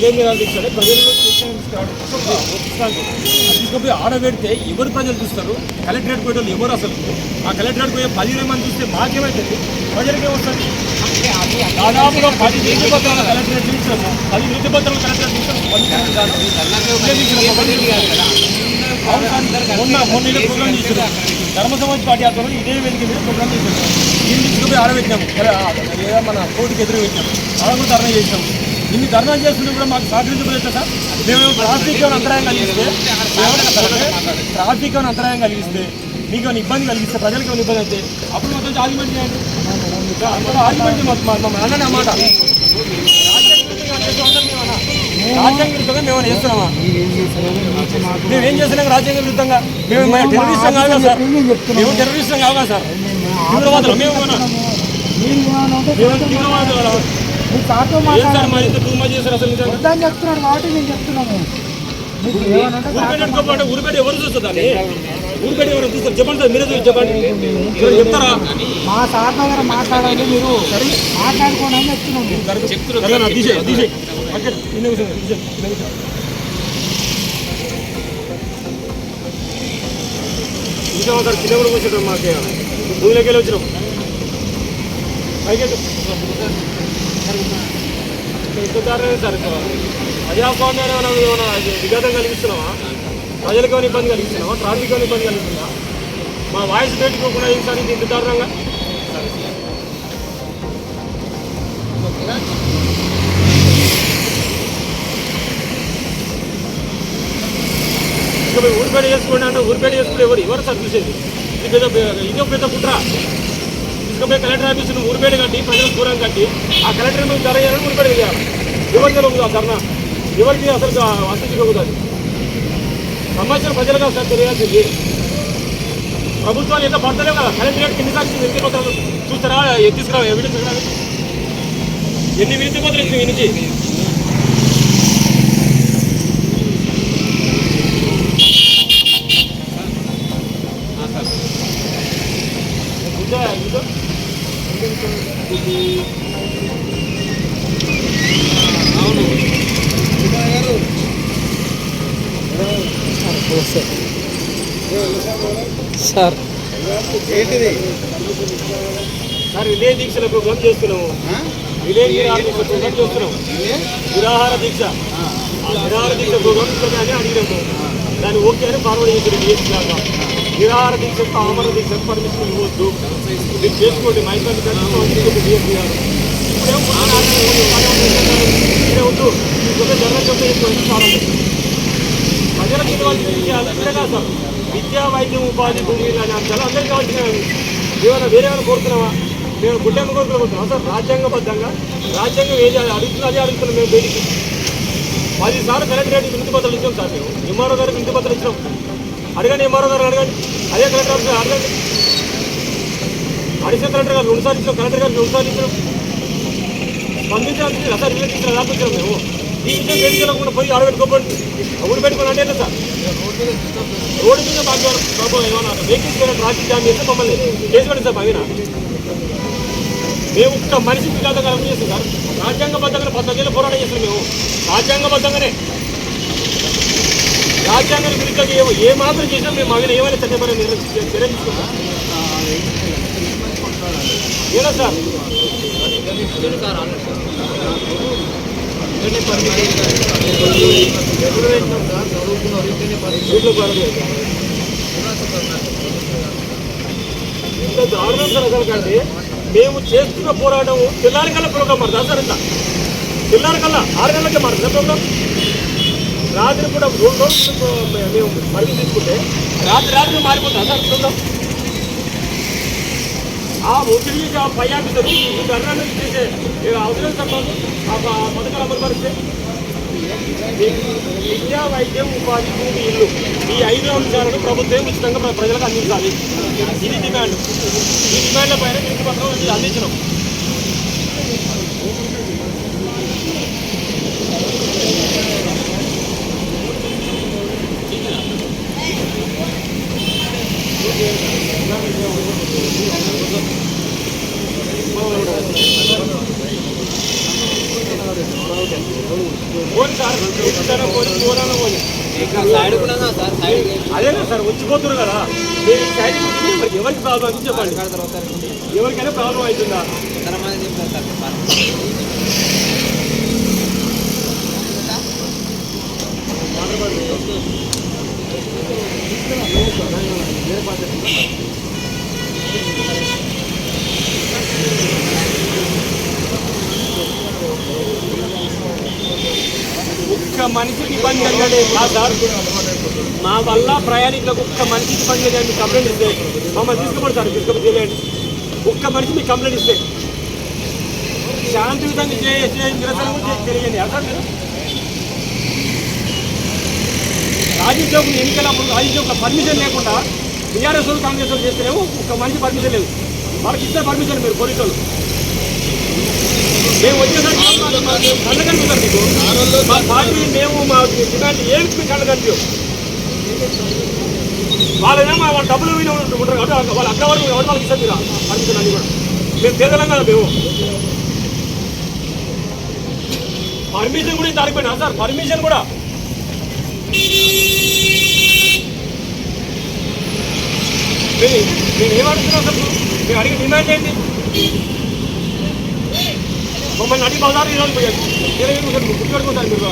ఇదేం నిరాహార దీక్ష? ఈ తీసుకుపోయి ఆడబెడితే ఎవరు ప్రజలు చూస్తారు? కలెక్టరేట్ పోయే వాళ్ళు ఎవరు అసలు? ఆ కలెక్టరేట్ పోయే పది మంది చూస్తే మాకేమైతుంది? ప్రజలకి ఏమవుతుంది దాదాపుగా పది నీతి పత్రాలు కలెక్టరేట్ చూపించాము పది నీతి పత్రాలు కలెక్టరేట్ చూపించాము మొన్న మొన్న ప్రోగ్రామ్ చేశారు. ధర్మ సమాజ్ పార్టీ ఆధ్వర్యంలో ఇదే వేదిక మీద ప్రోగ్రామ్ చేశారు. దీన్ని తీసుకుపోయి ఆడబెట్టినాము. మన కోర్టుకి ఎదురు పెట్టినాము. ఆడ కూడా ధర్నా చేసినాము ఇన్ని ధర్నా చేస్తుంటే కూడా మాకు సహకరించలేదు సార్? మేము ట్రాఫిక్ ఏమైనా అంతరాయం కలిగిస్తే ట్రాఫిక్ ఏమైనా అంతరాయం కలిగిస్తే మీకు ఏమైనా ఇబ్బంది కలిగిస్తే ప్రజలకు ఏమైనా ఇబ్బంది అయితే అప్పుడు మొత్తం ఆర్గ్యుమెంట్ చేయండి. ఆర్గ్యుమెంట్ మా అన్న మాట. రాజ్యాంగ విరుద్ధంగా మేము చేస్తున్నామా? మేము ఏం చేస్తున్నాం రాజ్యాంగ విరుద్ధంగా? మేము టెర్రరిస్టం కాదు కదా సార్. మేము టెర్రరిస్టం కదా సార్. తీవ్రవాదులు. మేము తీవ్రవాదులు. సార్తో మరి నిజంగా? వద్దని చెప్తున్నాడు కాబట్టి నేను చెప్తున్నాము మీకు ఏమనంటే ఊరిపేట ఎత్తుకోపోతే ఊరిపేట ఎవరు చూస్తారు దాన్ని? ఊరిపేట ఎవరు చూస్తారు? చెప్పండి సార్ మీరే చూసి చెప్పండి. చెప్తారా? మా సార్ దగ్గర మాట్లాడాలి మీరు మాట్లాడుకోండి అని చెప్తున్నాము చెప్తున్నారు తీసే తీసే ఓకే చిన్న విషయం తీసే చిన్న విషయం ఇంకా సార్ కింద కూడా వచ్చాడు మాకే. భూమిలోకి వెళ్ళి వచ్చినాం. పైకి ఇద్దరు సరిపోవాలి ప్రజాస్వామ్యాన్ని మనం ఏమైనా విఘాతం కలిగిస్తున్నావా ప్రజలకు ఏమైనా ఇబ్బంది కలిగిస్తున్నావా ట్రాఫిక్ ఏమైనా ఇబ్బంది కలిగిస్తుందా మా వాయిస్ పెట్టుకోకుండా ఏం సార్ ఇది ఇంత దారుణంగా ఇక మీరు ఊరిపేట చేసుకోండి అంటే ఊరిపేట చేసుకుంటే ఎవరు? ఎవరు సర్వీస్ చూసేది? ఇది పెద్ద ఇదో పెద్ద కుట్ర. తీసుకుపోయి కలెక్టర్ ఆఫీస్ నువ్వు ఊరిపేట కట్టి ప్రజలకు దూరం కట్టి ఆ కలెక్టర్ నువ్వు ధర చేయాలని ఊరిపేట చేయాలి ఎవరికి జరుగుతుంది ఆ ధర్నా? ఎవరికి అసలు అసలు జరుగుతుంది సమస్యలు ప్రజలకు అసలు తెలియాల్సింది. ప్రభుత్వాలు ఎంత పడతలేవు కదా? కలెక్టరేట్ కింది సాక్షి వినతి పత్రాలు చూస్తారా? ఏ తీసుకురా ఎవిడెన్స్ ఎన్ని వినతి పత్రాలు ఇచ్చినావు ఈ నుంచి ఉందా? ఉందా? సార్ సార్ విలే దీక్షల ప్రోగ్రామ్ చేస్తున్నాము. విలే నిరాహార దీక్ష ప్రోగ్రామ్ చేస్తున్నాము. నిరాహార దీక్ష. ఆ. నిరాహార దీక్ష ప్రోగ్రామ్ అని అడిగినాము. దాన్ని ఓకే అని ఫార్వర్డ్ దాకా నిరాహార దీక్షకు ఆమర దీక్షకు పర్మిషన్ ఇవ్వద్దు. మీరు చేసుకోండి మా ఇంట్లో డిఎస్పీ గారు ఇప్పుడేమో కొత్త నాటకం ఉంది, పని ఉంది, చేసుకోండి చాలా ప్రజలకు ఇవ్వాల్సిన విషయాలు ఇక్కడే కాదు సార్. విద్యా వైద్యం ఉపాధి భూమిలు అనే అంశాలు అందరికీ కావాల్సిన ఏమైనా వేరే ఏమైనా కోరుతున్నావా? మేము గుడ్డెమ్మ కోరుకుని సార్ రాజ్యాంగబద్ధంగా రాజ్యాంగం ఏది అడుగుతున్నా అదే అడుగుతున్నాం మేము బయటికి. పదిసార్లు కలెక్టరేట్ వినతి పత్రాలు ఇచ్చాం సార్ మేము. ఎంఆర్ఓ గారికి వినతి పత్రాలు ఇచ్చాం అడగండి ఎంఆర్ఓ గారు అడగండి. అదే కలెక్టర్ ఆఫీస్ అడగండి. అడిషనల్ కలెక్టర్ గారు రెండు సార్లు ఇచ్చాం కలెక్టర్ గారు రెండు సార్లు ఇచ్చాం స్పందించాల్సింది సార్ విలేజ్ ఇచ్చిన రాపించాం మేము. ఈ విషయం వేదికలకుండా పోయి ఆడబెట్టుకోకండి ఊరు పెట్టుకుని అంటే సార్? రోడ్డు మీద మాకు బాబు ఏమన్నా వెహికల్స్ మీద ట్రాఫిక్ జామ్ చేస్తే మమ్మల్ని కేసు పెట్టి సార్ పైన మేము ఒక్క మనిషి పిల్లలతో కలిపి చేస్తాం సార్? రాజ్యాంగబద్ధంగానే పద్ధతిలో పోరాటం చేస్తాం మేము. రాజ్యాంగబద్ధంగానే. రాజ్యాంగానికి విరుద్ధంగా ఏ ఏ మాత్రం చేసినా మేము మగిన ఏమైనా చట్టపరం చర్య తీసుకుంటాం ఏనా సార్. వీటిలో గొడవ ఇంత దారుణం సార్ అసలు కంటే మేము చేస్తున్న పోరాటం పిల్లలకల్లా ప్రోగ్రాం ప్రోగ్రామ్ మారుతుంది. సార్ ఇంత. పిల్లలకల్లా ఆరు గంటలకే మారుతుంది. ప్రోగ్రాం రాత్రి కూడా రెండు రోజులు మేము పరిధి తీసుకుంటే రాత్రి రాత్రి మారిపోతా సార్ చూద్దాం ఆ ఒత్తిడి ఆ పై ఆఫీసర్ ఈ ధర్నాన్ని చేసే అవసరం సార్ మాకు ఆ పథకాలు అమలు పరిస్తే. విద్యా వైద్యం ఉపాధి భూమి ఇల్లు ఈ ఐదు అంశాలను ప్రభుత్వం ఉచితంగా ప్రజలకు అందించాలి. ఇది డిమాండ్. ఈ డిమాండ్ల పైన వినతి పత్రం ఇది అందించినాం అదేనా సార్? వచ్చిపోతున్నారు కదా. ఎవరికి ప్రాబ్లం? చెప్పండి. ఎవరికైనా ప్రాబ్లం అవుతుందా? ఒక్క మనిషికి ఇబ్బంది కలిగండి సార్ మా వల్ల ప్రయాణికులకు ఒక్క మనిషికి ఇబ్బంది కలిగండి మీకు కంప్లైంట్ ఇస్తే మమ్మల్ని తీసుకోండి సార్ తీసుకుపోయి తెలియండి. ఒక్క మనిషి మీకు కంప్లైంట్ ఇస్తే శాంతియుతంగా చేసే నిరసన తెలియండి సార్ మీరు. రాజకీయ ఎన్నికలప్పుడు రాజకీయ పర్మిషన్ లేకుండా టీఆర్ఎస్ వాళ్ళు కాంగ్రెస్ వాళ్ళు చేస్తేనేమో ఒక మంచి పర్మిషన్ లేదు. వాళ్ళకి ఇస్తే పర్మిషన్ మీరు పోలీసు వాళ్ళు. మేము వచ్చేసరికి కళ్ళ కనిపిస్తారు మీకు. మా పార్టీ మేము మా డిమాండ్ ఏమి మీకు కళ్ళ కనిపించవు వాళ్ళేమో వాళ్ళ డబ్బులు మీద ఉంటారు కాబట్టి వాళ్ళ అక్క వరకు ఎవరు వాళ్ళకి ఇస్తారు మీరు పర్మిషన్ అన్ని కూడా. మేము పేదలం కదా మేము. పర్మిషన్ కూడా ఇంత అడిగిపోయినా సార్ పర్మిషన్ కూడా. మీరు మేము ఏమడుగుతున్నాం అసలు మేము అడిగే డిమాండ్ ఏంటి మమ్మల్ని అడిగి బజారు ఈరోజు పోయారు ఇరవై నిమిషాలు గుర్తుపెట్టుకుంటారు మీరు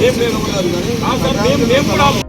మేము మేము కూడా